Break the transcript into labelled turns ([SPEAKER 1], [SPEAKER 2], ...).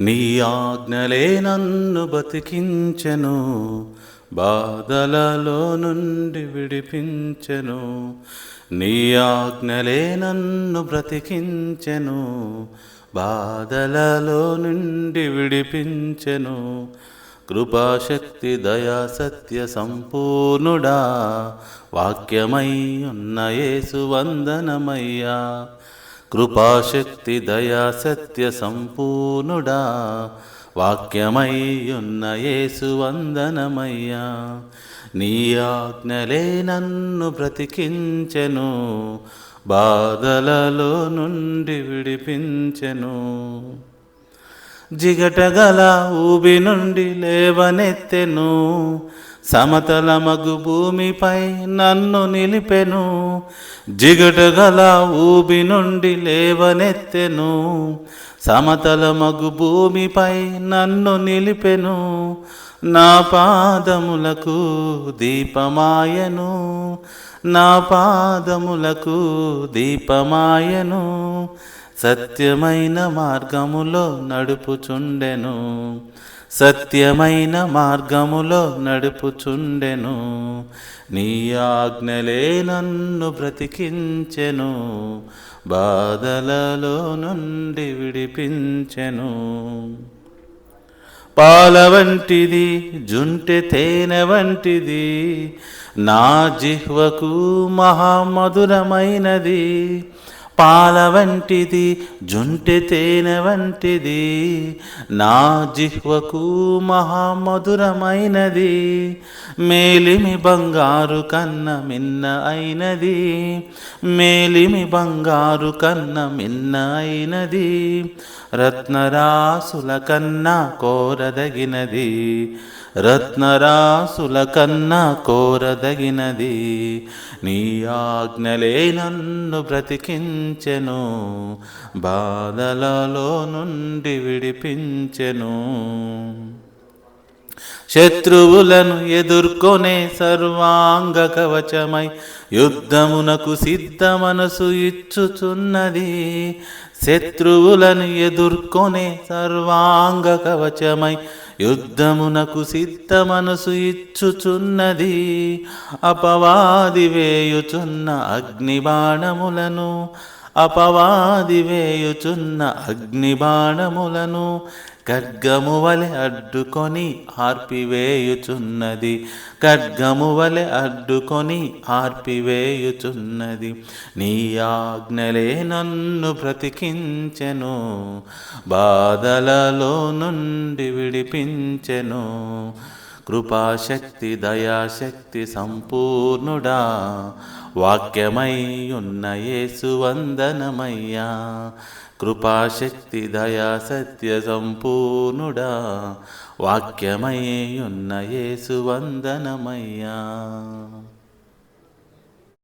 [SPEAKER 1] నీ ఆజ్ఞలే నన్ను బతికించెను బాధలలో నుండి విడిపించెను. నీ ఆజ్ఞలే నన్ను బ్రతికించెను బాధలలో నుండి విడిపించెను. కృపాశక్తి దయా సత్య సంపూర్ణుడా వాక్యమై ఉన్న యేసు వందనమయ్యా. కృపాశక్తి దయా సత్య సంపూర్ణుడా వాక్యమయ్యున్న యేసు వందనమయ్యా. నీ ఆజ్ఞలే నన్ను బ్రతికించెను బాధలలో నుండి విడిపించెను. జిగటగల ఊబి నుండి లేవనెత్తెను. సమతల మగు భూమిపై నన్ను నిలిపెను. జిగటగల ఊబి నుండి లేవనెత్తెను. సమతల మగు భూమిపై నన్ను నిలిపెను. నా పాదములకు దీపమాయను. నా పాదములకు దీపమాయను. సత్యమైన మార్గములో నడుపుచుండెను. సత్యమైన మార్గములో నడుపుచుండెను. నీ ఆజ్ఞలే నన్ను బ్రతికించెను. బాధలలో నుండి విడిపించెను. పాల వంటిది జుంటె తేనె వంటిది నా జిహ్వకు మహామధురమైనది. పాల వంటిది జుంటి తేనె వంటిది నా జిహ్వకు మహామధురమైనది మేలిమి బంగారు కన్న మిన్న అయినది మేలిమి బంగారు కన్న మిన్న అయినది రత్నరాసుల కన్నా కోరదగినది రత్నరాసుల కన్నా కోరదగినది నీ ఆజ్ఞలే నన్ను బ్రతికించెను బాధలలో నుండి విడిపించెను. శత్రువులను ఎదుర్కొనే సర్వాంగ కవచమై యుద్ధమునకు సిద్ధ మనసు ఇచ్చుచున్నది. శత్రువులను ఎదుర్కొనే సర్వాంగ కవచమై యుద్ధమునకు సిద్ధ మనసు ఇచ్చుచున్నది. అపవాది వేయుచున్న అగ్నిబాణములను అపవాది వేయుచున్న అగ్నిబాణములను ఖడ్గము వలె అడ్డుకొని ఆర్పివేయుచున్నది. ఖడ్గము వలె అడ్డుకొని ఆర్పివేయుచున్నది. నీ ఆజ్ఞలే నన్ను బ్రతికించెను బాధలలో నుండి విడిపించెను. కృపాశక్తి దయాశక్తి సంపూర్ణుడా. వాక్యమై ఉన్న యేసు వందనమయ్యా. కృపాశక్తి దయా సత్య సంపూర్ణుడా. వాక్యమై ఉన్న యేసు వందనమయ్యా.